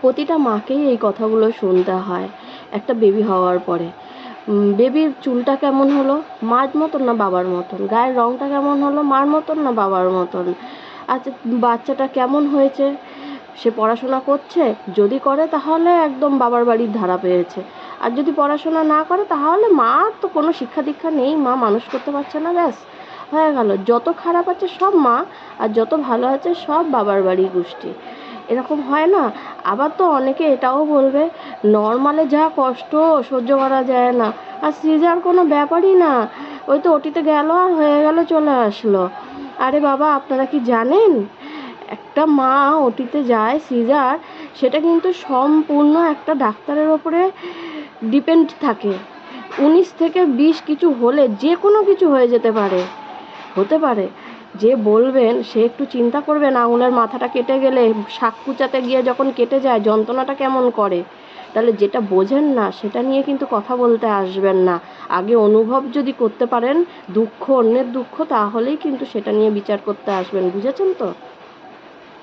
প্রতিটা মাকেই এই কথাগুলো শুনতে হয়, একটা বেবি হওয়ার পরে। বেবির চুলটা কেমন হলো? মার মতন না বাবার মতন? গায়ের রঙটা কেমন হলো? মার মতন না বাবার মতন? আচ্ছা বাচ্চাটা কেমন হয়েছে? সে পড়াশোনা করছে? যদি করে, তাহলে একদম বাবার বাড়ির ধারা পেয়েছে। আর যদি পড়াশোনা না করে, তাহলে মার তো কোনো শিক্ষা দীক্ষা নেই। মা মানুষ করতে পারছে না, ব্যাস। হয়ে গেল। যত খারাপ আছে সব মা, আর যত ভালো আছে সব বাবার বাড়ি গোষ্ঠী। এরকম হয় না। আবার তো অনেকে এটাও বলবে, নর্মালে যা কষ্ট, সহ্য করা যায় না। আর সিজার কোনো ব্যাপারই না। ওই তো ওটিতে গেল আর হয়ে গেল, চলে আসলো। আরে বাবা, আপনারা কি জানেন? একটা মা ওটিতে যায় সিজার, সেটা কিন্তু সম্পূর্ণ একটা ডাক্তারের ওপরে ডিপেন্ড থাকে। উনিশ থেকে বিশ কিছু হলে যে কোনো কিছু হয়ে যেতে পারে। হতে পারে। যে বলবেন, সে একটু চিন্তা করবেন আঙুলের মাথাটা কেটে গেলে শাক কুচাতে গিয়ে যখন কেটে যায়, যন্ত্রণাটা কেমন করে? তাহলে যেটা বোঝেন না, সেটা নিয়ে কিন্তু কথা বলতে আসবেন না। আগে অনুভব যদি করতে পারেন, দুঃখ, অন্যের দুঃখ, তাহলেই কিন্তু সেটা নিয়ে বিচার করতে আসবেন, বুঝেছেন তো?